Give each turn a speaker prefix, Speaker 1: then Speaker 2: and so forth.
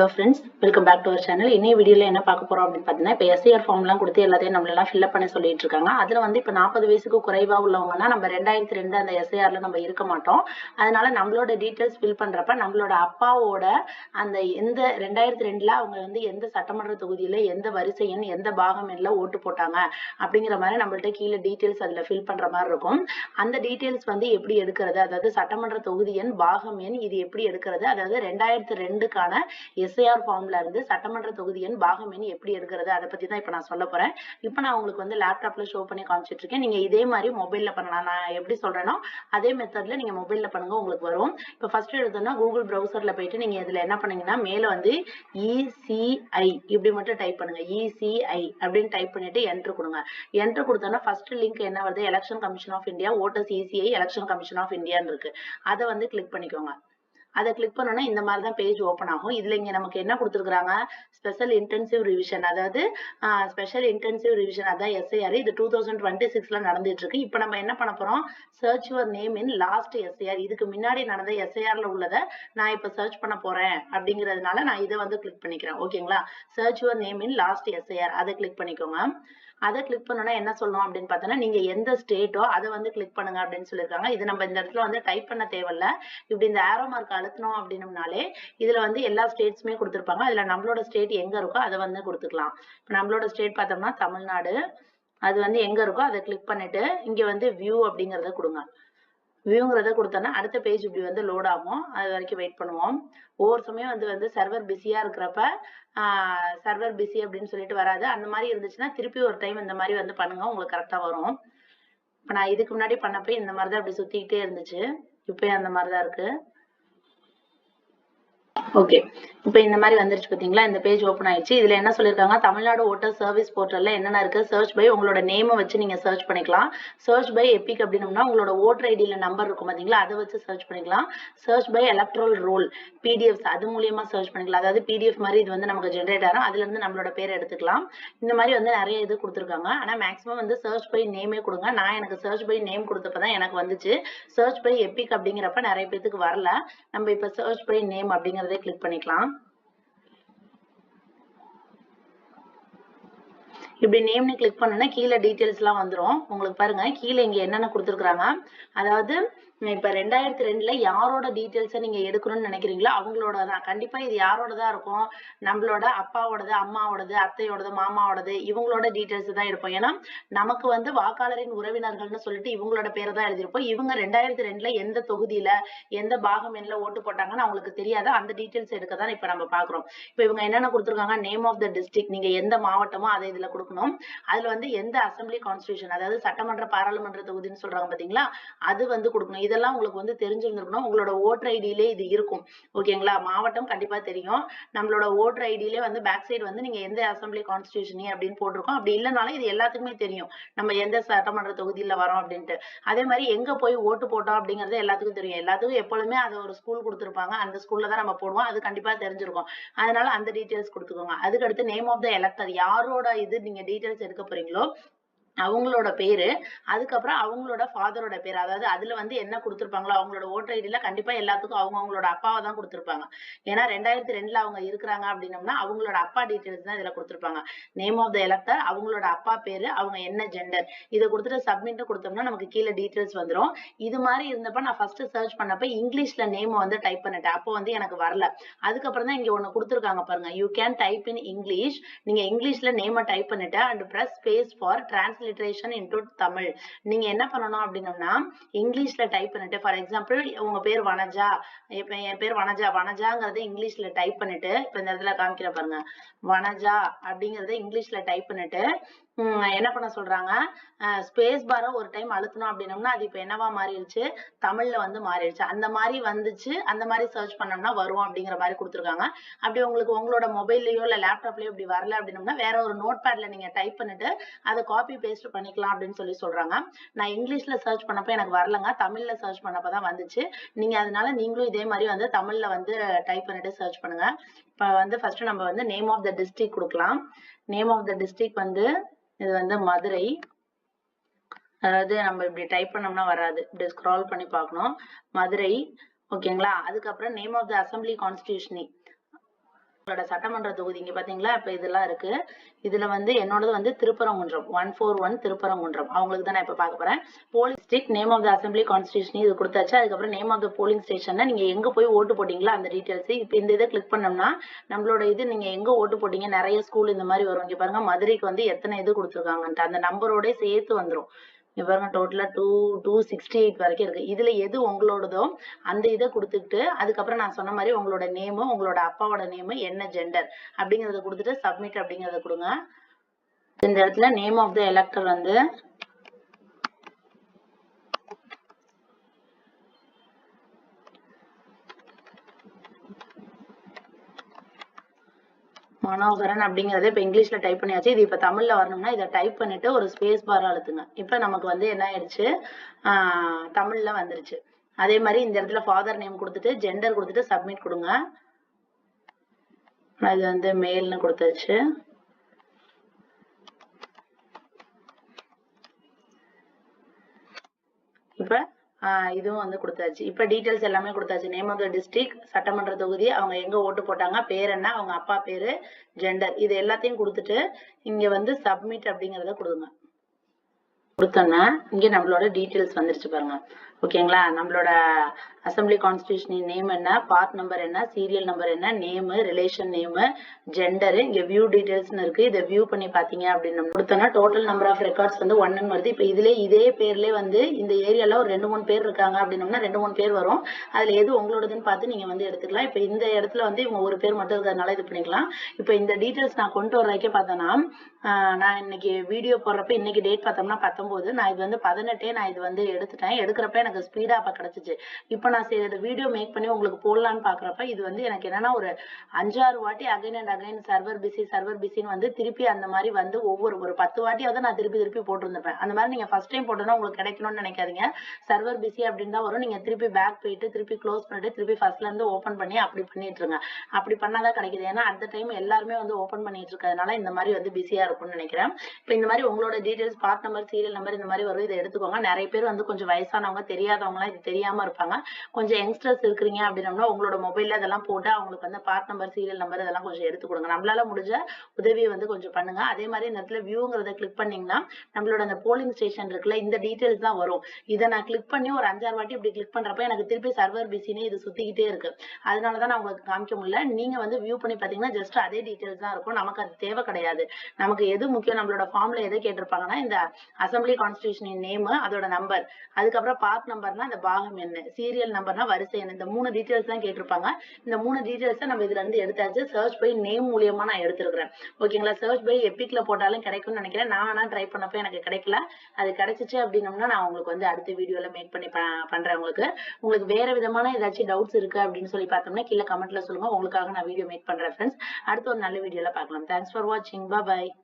Speaker 1: Hello friends welcome back to our channel இன்னைய வீடியோல என்ன பார்க்க போறோம் அப்படின்னு பார்த்தீங்கன்னா இப்போ எஸ்ஐஆர் ஃபார்ம்லாம் கொடுத்து எல்லாத்தையும் நம்மளெல்லாம் ஃபில்அப் பண்ண சொல்லிட்டு இருக்காங்க. அதுல வந்து இப்போ நாற்பது வயசுக்கு குறைவா உள்ளவங்கன்னா நம்ம ரெண்டாயிரத்தி ரெண்டு அந்த எஸ்ஐஆர்ல நம்ம இருக்க மாட்டோம். அதனால நம்மளோட டீட்டெயில்ஸ் ஃபில் பண்றப்ப நம்மளோட அப்பாவோட அந்த எந்த ரெண்டாயிரத்தி ரெண்டுல அவங்க வந்து எந்த சட்டமன்ற தொகுதியில எந்த வரிசை எண் எந்த பாகம் எண்ணில் ஓட்டு போட்டாங்க அப்படிங்கிற மாதிரி நம்மள்ட்ட கீழே டீட்டெயில்ஸ் அதுல ஃபில் பண்ற மாதிரி இருக்கும். அந்த டீட்டெயில்ஸ் வந்து எப்படி எடுக்கிறது? அதாவது சட்டமன்ற தொகுதி எண் பாகம் எண் இது எப்படி எடுக்கிறது? அதாவது ரெண்டாயிரத்தி ரெண்டுக்கான எஸ்ஐஆர் ஃபார்ம்ல இருந்து சட்டமன்ற தொகுதி எண் பாகம் எண் எப்படி எடுக்கிறது அதை பத்தி தான் இப்ப நான் சொல்ல போறேன். இப்ப நான் உங்களுக்கு வந்து லேப்டாப்ல ஷோ பண்ணி காமிச்சிட்டு இருக்கேன். நீங்க இதே மாதிரி மொபைல்ல பண்ணலாம். நான் எப்படி சொல்றேனோ அதே மெத்தட்ல நீங்க மொபைல்ல பண்ணுங்க உங்களுக்கு வரும். இப்ப ஃபர்ஸ்ட் எழுதுனா கூகுள் ப்ரௌசர்ல போயிட்டு நீங்க இதுல என்ன பண்ணீங்கன்னா மேல வந்து இசிஐ இப்படி மட்டும் டைப் பண்ணுங்க. இசிஐ அப்படின்னு டைப் பண்ணிட்டு என்ட்ரு கொடுங்க. என்ட்ரு கொடுத்தோன்னா ஃபர்ஸ்ட் லிங்க் என்ன வருது? Election commission of India voters ECI election commission of இந்தியான்னு இருக்கு. அதை வந்து கிளிக் பண்ணிக்கோங்க. அதை கிளிக் பண்ணோம்னா இந்த மாதிரி தான் பேஜ் ஓப்பன் ஆகும். இதுல இங்க நமக்கு என்ன கொடுத்துருக்காங்க ஸ்பெஷல் இன்டென்சிவ் ரிவிஷன் அதாவது ஸ்பெஷல் இன்டென்சிவ் ரிவிஷன் அதான் எஸ்ஐஆர் இது டூ தௌசண்ட் டுவெண்ட்டி சிக்ஸ்ல நடந்துட்டு இருக்கு. இப்போ நம்ம என்ன பண்ண போறோம்? Search your name in last SIR இதுக்கு முன்னாடி நடந்த எஸ்ஐஆர்ல உள்ளதை நான் இப்போ சர்ச் பண்ண போறேன் அப்படிங்கிறதுனால நான் இதை வந்து கிளிக் பண்ணிக்கிறேன். ஓகேங்களா search your name in last SIR அதை கிளிக் பண்ணிக்கோங்க. அதை கிளிக் பண்ணோம்னா என்ன சொல்லணும் அப்படின்னு பார்த்தோன்னா நீங்க எந்த ஸ்டேட்டோ அதை வந்து கிளிக் பண்ணுங்க அப்படின்னு சொல்லியிருக்காங்க. இது நம்ம இந்த இடத்துல வந்து டைப் பண்ண தேவையில்ல. இப்படி இந்த ஆரோ மார்க் அழுத்தணும் அப்படின்னம்னாலே இதுல வந்து எல்லா ஸ்டேட்ஸுமே கொடுத்துருப்பாங்க. அதுல நம்மளோட ஸ்டேட் எங்க இருக்கோ அதை வந்து கொடுத்துக்கலாம். இப்போ நம்மளோட ஸ்டேட் பார்த்தோம்னா தமிழ்நாடு. அது வந்து எங்க இருக்கோ அதை கிளிக் பண்ணிட்டு இங்க வந்து வியூ அப்படிங்கறத கொடுங்க. வியூங்கிறத கொடுத்தோன்னா அடுத்த பேஜ் இப்படி வந்து லோட் ஆகும். அது வரைக்கும் வெயிட் பண்ணுவோம். ஒவ்வொரு சமயம் வந்து வந்து சர்வர் பிஸியாக இருக்கிறப்ப சர்வர் பிஸி அப்படின்னு சொல்லிட்டு வராது. அந்த மாதிரி இருந்துச்சுன்னா திருப்பி ஒரு டைம் இந்த மாதிரி வந்து பண்ணுங்க. உங்களுக்கு கரெக்டாக வரும். இப்போ நான் இதுக்கு முன்னாடி பண்ணப்ப இந்த மாதிரி தான் அப்படி சுற்றிக்கிட்டே இருந்துச்சு. இப்போயும் அந்த மாதிரி தான் இருக்குது ஓகே இப்போ இந்த மாதிரி வந்துருச்சு பார்த்தீங்களா இந்த பேஜ் ஓப்பன் ஆயிடுச்சு. இதில் என்ன சொல்லியிருக்காங்க தமிழ்நாடு ஓட்டர் சர்வீஸ் போர்ட்டலில் என்னென்ன இருக்குது சர்ச் பை உங்களோட நேமை வச்சு நீங்கள் சர்ச் பண்ணிக்கலாம். சர்ச் பை எபிக் அப்படின்னோம்னா உங்களோட ஓட்டர் ஐடியில் நம்பர் இருக்கும் பார்த்தீங்களா அதை வச்சு சர்ச் பண்ணிக்கலாம். Search by electoral roll PDFs அது மூலியமாக சர்ச் பண்ணிக்கலாம். அதாவது பிடிஎஃப் மாதிரி இது வந்து நமக்கு ஜென்ரேட் ஆகும். அதுலேருந்து நம்மளோட பேர் எடுத்துக்கலாம். இந்த மாதிரி வந்து நிறைய இது கொடுத்துருக்காங்க. ஆனால் மேக்ஸிமம் வந்து சர்ச் பை நேமே கொடுங்க. நான் எனக்கு சர்ச் பை நேம் கொடுத்தப்பதான் எனக்கு வந்துச்சு. சர்ச் பை எபிக் அப்படிங்கிறப்ப நிறைய பேத்துக்கு வரல. நம்ம இப்போ சர்ச் பை நேம் அப்படிங்கிறதே கிளிக் பண்ணிக்கலாம். இப்படி நேம்னு கிளிக் பண்ணோன்னா கீழே டீட்டெயில்ஸ் எல்லாம் வந்துரும். உங்களுக்கு பாருங்க கீழே இங்க என்னென்ன கொடுத்துருக்காங்க அதாவது இப்ப ரெண்டாயிரத்தி ரெண்டுல யாரோட டீட்டெயில்ஸை நீங்க எடுக்கணும்னு நினைக்கிறீங்களோ அவங்களோட தான். கண்டிப்பா இது யாரோட தான் இருக்கும்? நம்மளோட அப்பாவோடது அம்மாவோடது அத்தையோடது மாமாவோடது இவங்களோட டீட்டெயில்ஸ் தான் எடுப்போம். ஏன்னா நமக்கு வந்து வாக்காளரின் உறவினர்கள்னு சொல்லிட்டு இவங்களோட பேரை தான் எழுதியிருப்போம். இவங்க ரெண்டாயிரத்தி ரெண்டுல எந்த தொகுதியில எந்த பாகம் எண்ணில ஓட்டு போட்டாங்கன்னு அவங்களுக்கு தெரியாத. அந்த டீட்டெயில்ஸ் எடுக்க தான் இப்ப நம்ம பாக்குறோம். இப்ப இவங்க என்னென்ன கொடுத்துருக்காங்க? நேம் ஆஃப் த டிஸ்ட்ரிக்ட் நீங்க எந்த மாவட்டமோ அதை இதுல கொடுக்கணும். அதுல வந்து எந்த அசம்பிளி கான்ஸ்டியூஷன் அதாவது சட்டமன்ற பாராளுமன்ற தொகுதின்னு சொல்றாங்க பாத்தீங்களா? அது வந்து கொடுக்கணும். இதெல்லாம் உங்களுக்கு வந்து தெரிஞ்சிருந்திருக்கணும். உங்களோட ஓட்டர் ஐடியிலே இது இருக்கும். ஓகேங்களா மாவட்டம் கண்டிப்பா தெரியும். நம்மளோட ஓட்டர் ஐடியிலே வந்து பேக் சைடு வந்து நீங்க எந்த அசம்பிளி கான்ஸ்டியூஷனி அப்படின்னு போட்டிருக்கோம். அப்படி இல்லைனாலும் இது எல்லாத்துக்குமே தெரியும். நம்ம எந்த சட்டமன்ற தொகுதியில வரோம் அப்படின்ட்டு. அதே மாதிரி எங்க போய் ஓட்டு போட்டோம் அப்படிங்கறது எல்லாத்துக்கும் தெரியும். எல்லாத்துக்கும் எப்பொழுதுமே அது ஒரு ஸ்கூல் கொடுத்துருப்பாங்க. அந்த ஸ்கூல்ல தான் நம்ம போடுவோம். அது கண்டிப்பா தெரிஞ்சிருக்கும். அதனால அந்த டீட்டெயில்ஸ் கொடுத்துக்கோங்க. அதுக்கடுத்து நேம் ஆஃப் த எலக்டர் யாரோட இது நீங்க டீட்டெயில்ஸ் எடுக்க போறீங்களோ அவங்களோட பேரு அதுக்கப்புறம் அவங்களோட ஃபாதரோட பேர். அதாவது அதுல வந்து என்ன கொடுத்துருப்பாங்களோ அவங்களோட ஓட்டர் ஐடியில கண்டிப்பா எல்லாத்துக்கும் அவங்க அவங்களோட அப்பாவை தான் கொடுத்துருப்பாங்க. ஏன்னா ரெண்டாயிரத்தி ரெண்டுல அவங்க இருக்கிறாங்க அப்படின்னம்னா அவங்களோட அப்பா டீட்டெயில்ஸ் தான் இதுல கொடுத்துருப்பாங்க. நேம் ஆஃப் த எலக்டர் அவங்களோட அப்பா பேரு அவங்க என்ன ஜெண்டர் இதை கொடுத்துட்டு சப்மிட் கொடுத்தோம்னா நமக்கு கீழே டீட்டெயில்ஸ் வந்துடும் இது மாதிரி இருந்தப்ப நான் ஃபர்ஸ்ட் சர்ச் பண்ணப்ப இங்கிலீஷ்ல நேம் வந்து டைப் பண்ணிட்டேன். அப்போ வந்து எனக்கு வரல. அதுக்கப்புறம் தான் இங்க ஒண்ணு கொடுத்துருக்காங்க பாருங்க. You can type in English நீங்க இங்கிலீஷ்ல நேமை டைப் பண்ணிட்டு and press space for transliteration into Tamil நீங்க என்ன பண்ணணும் அப்படின்னம்னா இங்கிலீஷ்ல டைப் பண்ணிட்டு ஃபார் எக்ஸாம்பிள் உங்க பேர் வனஜா இப்ப என் பேர் வனஜா வனஜாங்கிறத இங்கிலீஷ்ல டைப் பண்ணிட்டு இப்ப இந்த இடத்துல காமிக்கிற பாருங்க. வனஜா அப்படிங்கறத இங்கிலீஷ்ல டைப் பண்ணிட்டு என்ன பண்ண சொல்றாங்க? ஸ்பேஸ் பாரை ஒரு டைம் அழுத்தணும் அப்படின்னம்னா அது இப்போ என்னவா மாறிடுச்சு? தமிழ்ல வந்து மாறிடுச்சு. அந்த மாதிரி வந்துச்சு. அந்த மாதிரி சர்ச் பண்ணோம்னா வரும் அப்படிங்கிற மாதிரி கொடுத்துருக்காங்க. அப்படி உங்களுக்கு உங்களோட மொபைல்லையோ இல்லை லேப்டாப்லயோ இப்படி வரல அப்படின்னம்னா வேற ஒரு நோட் பேட்ல நீங்க டைப் பண்ணிட்டு அதை காப்பி பேஸ்ட் பண்ணிக்கலாம் அப்படின்னு சொல்லி சொல்றாங்க. நான் இங்கிலீஷ்ல சர்ச் பண்ணப்ப எனக்கு வரலங்க. தமிழ்ல சர்ச் பண்ணப்பதான் வந்துச்சு. நீங்க அதனால நீங்களும் இதே மாதிரி வந்து தமிழ்ல வந்து டைப் பண்ணிட்டு சர்ச் பண்ணுங்க. இப்போ வந்து ஃபர்ஸ்ட் நம்ம வந்து நேம் ஆஃப் த டிஸ்ட்ரிக்ட் கொடுக்கலாம். நேம் ஆஃப் த டிஸ்ட்ரிக்ட் வந்து இது வந்து மதுரை. அதாவது நம்ம இப்படி டைப் பண்ணோம்னா வராது. இப்படி ஸ்க்ரால் பண்ணி பார்க்கணும். மதுரை. ஓகேங்களா அதுக்கப்புறம் name of the assembly constituency உங்களோட சட்டமன்ற தொகுதி இங்க பாத்தீங்களா? இப்ப இதெல்லாம் இருக்கு. இதுல வந்து என்னோடது வந்து Thiruparankundram. One four one Thiruparankundram. அவங்களுக்கு தான் நான் இப்ப பார்க்க போறேன். Polling district name of the assembly constitution இது கொடுத்தாச்சு. அதுக்கப்புறம் name of the polling station நீங்க எங்க போய் ஓட்டு போட்டீங்களா அந்த டீடைல்ஸ் இப்ப இந்த இதை கிளிக் பண்ணோம்னா நம்மளோட இது நீங்க எங்க ஓட்டு போட்டீங்க? நிறைய ஸ்கூல் இந்த மாதிரி வரும். இங்க பாருங்க மதுரைக்கு வந்து எத்தனை இது கொடுத்துருக்காங்கன்ட்டு. அந்த நம்பரோட சேர்த்து வந்துரும். இங்க பாருங்க டோட்டலா டூ டூ சிக்ஸ்டி எயிட் வரைக்கும் இருக்கு. இதுல எது உங்களோடதோ அந்த இதை கொடுத்துட்டு அதுக்கப்புறம் நான் சொன்ன மாதிரி உங்களோட நேமு உங்களோட அப்பாவோட நேமு என்ன ஜெண்டர் அப்படிங்கறத கொடுத்துட்டு சப்மிட் அப்படிங்கறத கொடுங்க. இந்த இடத்துல நேம் ஆஃப் த எலக்டர் வந்து மனோகரன் அப்படிங்கறத இப்ப இங்கிலீஷ்ல டைப் பண்ணியாச்சு. இது இப்ப தமிழ்ல வரணும்னா இதை டைப் பண்ணிட்டு ஒரு ஸ்பேஸ் பார் அழுத்துங்க. இப்ப நமக்கு வந்து என்ன ஆயிடுச்சு? ஆஹ் தமிழ்ல வந்துருச்சு. அதே மாதிரி இந்த இடத்துல ஃபாதர் நேம் கொடுத்துட்டு ஜெண்டர் கொடுத்துட்டு சப்மிட் கொடுங்க. இது வந்து மேல்னு கொடுத்தாச்சு இப்ப ஆஹ் இதுவும் வந்து கொடுத்தாச்சு. இப்ப டீட்டெயில்ஸ் எல்லாமே கொடுத்தாச்சு. நேம் ஆஃப் த டிஸ்ட்ரிக்ட் சட்டமன்ற தொகுதி அவங்க எங்க ஓட்டு போட்டாங்க பேர் என்ன அவங்க அப்பா பேரு ஜெண்டர் இது எல்லாத்தையும் கொடுத்துட்டு இங்க வந்து சப்மிட் அப்படிங்கறத கொடுங்க. கொடுத்தோன்னா இங்க நம்மளோட டீட்டெயில்ஸ் வந்துருச்சு பாருங்க. ஓகேங்களா நம்மளோட அசம்பிளி கான்ஸ்டியூஷன் நேம் என்ன பார்ட் நம்பர் என்ன சீரியல் நம்பர் என்ன நேமு ரிலேஷன் நேமு ஜெண்டர் இங்க வியூ டீடைல்ஸ்னு இருக்கு. இதை வியூ பண்ணி பாத்தீங்க அப்படின்னு கொடுத்தோம்னா டோட்டல் நம்பர் ஆஃப் ரெக்கார்ட்ஸ் வந்து ஒன்னு வருது. இப்போ இதுல இதே பேர்ல வந்து இந்த ஏரியால ஒரு ரெண்டு மூணு பேர் இருக்காங்க அப்படின்னோம்னா ரெண்டு மூணு பேர் வரும். அதுல எது உங்களோடதுன்னு பார்த்து நீங்க வந்து எடுத்துக்கலாம். இப்போ இந்த இடத்துல வந்து இவங்க ஒரு பேர் மட்டும் இருக்கிறதுனால இது பண்ணிக்கலாம். இப்போ இந்த டீடைல்ஸ் நான் கொண்டு வர வரைக்கும் பார்த்தோன்னா நான் இன்னைக்கு வீடியோ போடுறப்ப இன்னைக்கு டேட் பார்த்தோம்னா பத்தொம்போது. நான் இது வந்து பதினெட்டே நான் இது வந்து எடுத்துட்டேன். எடுக்கிறப்ப எனக்கு ஸ்பீடா அப்ப கிடைச்சிச்சு. இப்போ நான் சரி இந்த வீடியோ மேக் பண்ணி உங்களுக்கு போடலான்னு பாக்குறப்ப இது வந்து எனக்கு என்னன்னா ஒரு அஞ்சாறு வாட்டி again and again server busy server பிஸின்னு வந்து திருப்பி அந்த மாதிரி வந்து ஒவ்வொரு ஒரு பத்து வாட்டியாவது நான் திருப்பி திருப்பி போட்டிருந்திருப்பேன். அந்த மாதிரி நீங்க ஃபர்ஸ்ட் டைம் போட்டோன்னா உங்களுக்கு கிடைக்கணும்னு நினைக்காதீங்க. சர்வர் பிஸி அப்படின்னு தான் வரும். நீங்க திருப்பி பேக் போயிட்டு திருப்பி க்ளோஸ் பண்ணிட்டு திருப்பி ஃபர்ஸ்ட்ல இருந்து பண்ணி அப்படி பண்ணிட்டு இருங்க அப்படி பண்ணாதான் கிடைக்குது. ஏன்னா அந்த டைம் எல்லாருமே வந்து ஓப்பன் பண்ணிட்டு இருக்கிறதுனால இந்த மாதிரி வந்து பிஸியா இருக்கும்னு நினைக்கிறேன். இப்போ இந்த மாதிரி உங்களோட details part number serial number இந்த மாதிரி வரும் இதை எடுத்துக்கோங்க. நிறைய பேர் வந்து கொஞ்சம் வயசானவங்க தெரியாதவங்களாம் இது தெரியாம இருப்பாங்க. கொஞ்சம் யங்ஸ்டர்ஸ் இருக்கிறீங்க அப்படின்னோம்னா உங்களோட மொபைல்ல அதெல்லாம் போட்டு அவங்களுக்கு வந்து பார்ட் நம்பர் சீரியல் நம்பர் இதெல்லாம் கொஞ்சம் எடுத்து கொடுங்க. நம்மளால முடிஞ்ச உதவியை வந்து கொஞ்சம் பண்ணுங்க. அதே மாதிரி இந்த இடத்துல வியூங்கிறத கிளிக் பண்ணீங்கன்னா நம்மளோட அந்த போலிங் ஸ்டேஷன் இருக்குல்ல இந்த டீட்டெயில்ஸ் தான் வரும். இதை நான் கிளிக் பண்ணி ஒரு அஞ்சாறு வாட்டி இப்படி கிளிக் பண்றப்ப எனக்கு திருப்பி சர்வர் பிஸின்னு இது சுத்திக்கிட்டே இருக்கு. அதனாலதான் நான் உங்களுக்கு காமிக்க முடியல. நீங்க வந்து வியூ பண்ணி பாத்தீங்கன்னா ஜஸ்ட் அதே டீட்டெயில்ஸ் தான் இருக்கும். நமக்கு அது தேவை கிடையாது. நமக்கு எது முக்கியம் நம்மளோட ஃபார்ம்ல எதை கேட்டிருப்பாங்கன்னா இந்த அசம்பிளி கான்ஸ்டியூஷனின் நேம் அதோட நம்பர் அதுக்கப்புறம் பார்ட் நம்பர்னா அந்த பாகம் என்ன? சீரியல் நம்பர்னா வரிசை. இந்த மூணு டீடைல்ஸ் தான் கேட்டிருப்பாங்க. இந்த மூணு டீடைல்ஸ் நம்ம இதுல இருந்து எடுத்தாச்சு. சர்ச் பை நேம் மூலியமா நான் எடுத்திருக்கிறேன். ஓகேங்களா சர்ச் பை எப்பிக்ல போட்டாலும் கிடைக்கும்னு நினைக்கிறேன். நான் ஆனா ட்ரை பண்ணப்ப எனக்கு கிடைக்கல. அது கிடைச்சிச்சு அப்படின்னம்னா நான் உங்களுக்கு வந்து அடுத்த வீடியோல மேக் பண்ணி ப- பண்றேன் உங்களுக்கு. உங்களுக்கு வேற விதமான ஏதாச்சும் டவுட்ஸ் இருக்கு அப்படின்னு சொல்லி பார்த்தோம்னா கீழே கமெண்ட்ல சொல்லுங்க. உங்களுக்காக நான் வீடியோ மேக் பண்றேன் ஃப்ரெண்ட்ஸ் அடுத்த ஒரு நல்ல வீடியோல பார்க்கலாம். தேங்க்ஸ் ஃபார் வாட்சிங் பாய்